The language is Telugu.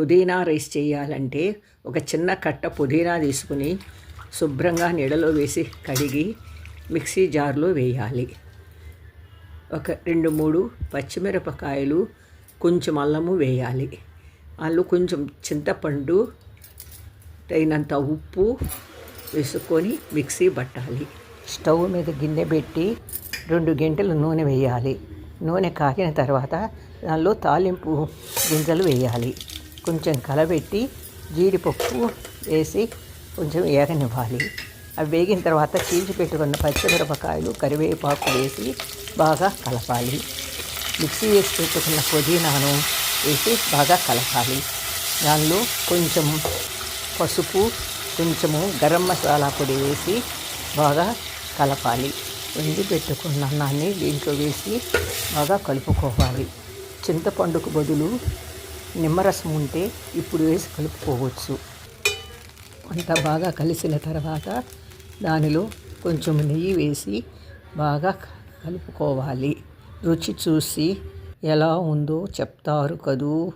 పుదీనా రైస్ చేయాలంటే ఒక చిన్న కట్ట పుదీనా తీసుకుని శుభ్రంగా నీడలో వేసి కడిగి మిక్సీ జార్లో వేయాలి. ఒక రెండు మూడు పచ్చిమిరపకాయలు కొంచెం అల్లము వేయాలి. అల్లు కొంచెం చింతపండు తగినంత ఉప్పు వేసుకొని మిక్సీ పట్టాలి. స్టవ్ మీద గిన్నె పెట్టి రెండు గంటలు నూనె వేయాలి. నూనె కాగిన తర్వాత దానిలో తాలింపు గింజలు వేయాలి. కొంచెం కలబెట్టి జీడిపప్పు వేసి కొంచెం ఏగనివ్వాలి. అవి వేగిన తర్వాత చీల్చి పెట్టుకున్న పచ్చిమిరపకాయలు కరివేపాకు వేసి బాగా కలపాలి. మిక్సీ వేసి పెట్టుకున్న పుదీనాను వేసి బాగా కలపాలి. దానిలో కొంచెం పసుపు కొంచెము గరం మసాలా పొడి వేసి బాగా కలపాలి. వండి పెట్టుకున్న అన్నాన్ని దీంట్లో వేసి బాగా కలుపుకోవాలి. చింతపండుకు బదులు నిమ్మరసం ఉంటే ఇప్పుడు వేసి కలుపుకోవచ్చు. అంత బాగా కలిసిన తర్వాత దానిలో కొంచెం నెయ్యి వేసి బాగా కలుపుకోవాలి. రుచి చూసి ఎలా ఉందో చెప్తారు కదూ.